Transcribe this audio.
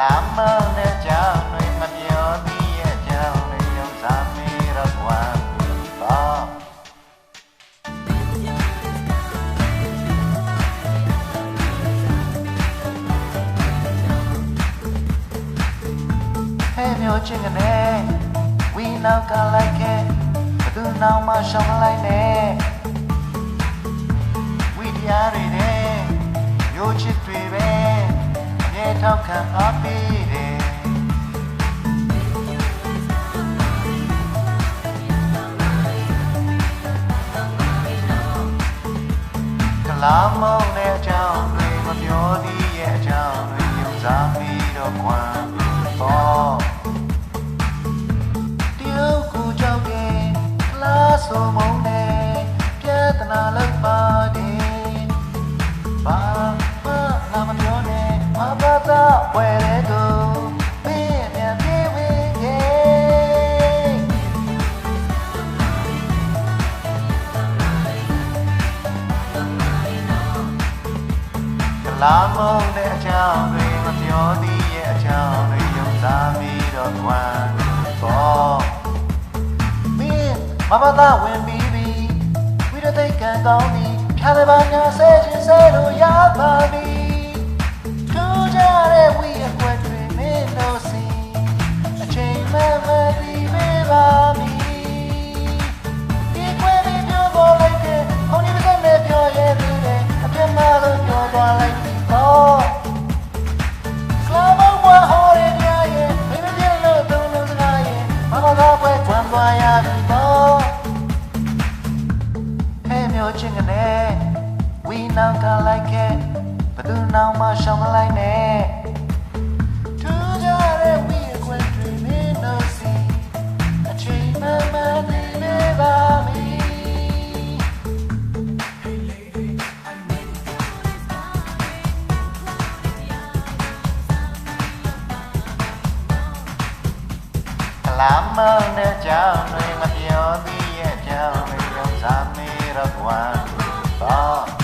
လာမနဲ့ကြောင်းတွေမပြောသေးရဲ့ကြောင်းတွေရောစားမေးတော့ကွာပါဟဲ့မျိုးချင်းကနေဝီနောက်ကလိုက်ခဲ့ဘသူနောင်မှရှောင်းလိုက်နေဝီတရားတွေနဲ့မျိုးချစ် ထောက်ခံအားပေးတယ်ကလာမောင်းတဲ့အကြောင်းတွေမပြောသေးရဲ့အကြောင်းတွေယုံစားပြီးတော့ခွန်ပေါ်တရုတ်ကိုကြောက်တယ်ကလာဆိုမုန်းတယ်ပြဿနာလိုက်ပါ လာမုန်းတဲ့အကြောင်းတွေမပြောသေးရဲ့အကြောင်းတွေယုံစားပြီးတော့ခွန်ပေါ်မင်းမဘာသာဝင်ပြီးပြီဝိရသိက်ကံကောင်းပြီဖြာတဲ့ပါညာဆဲခြင်းဆဲလို့ရပါပြီ မျိုးချင်းကနေဝီနောက်ကလိုက်ခဲ့ဘယ်သူနောက်မှရှောင်မလိုက်နဲ့ထူးကြတဲ့ဝီ အ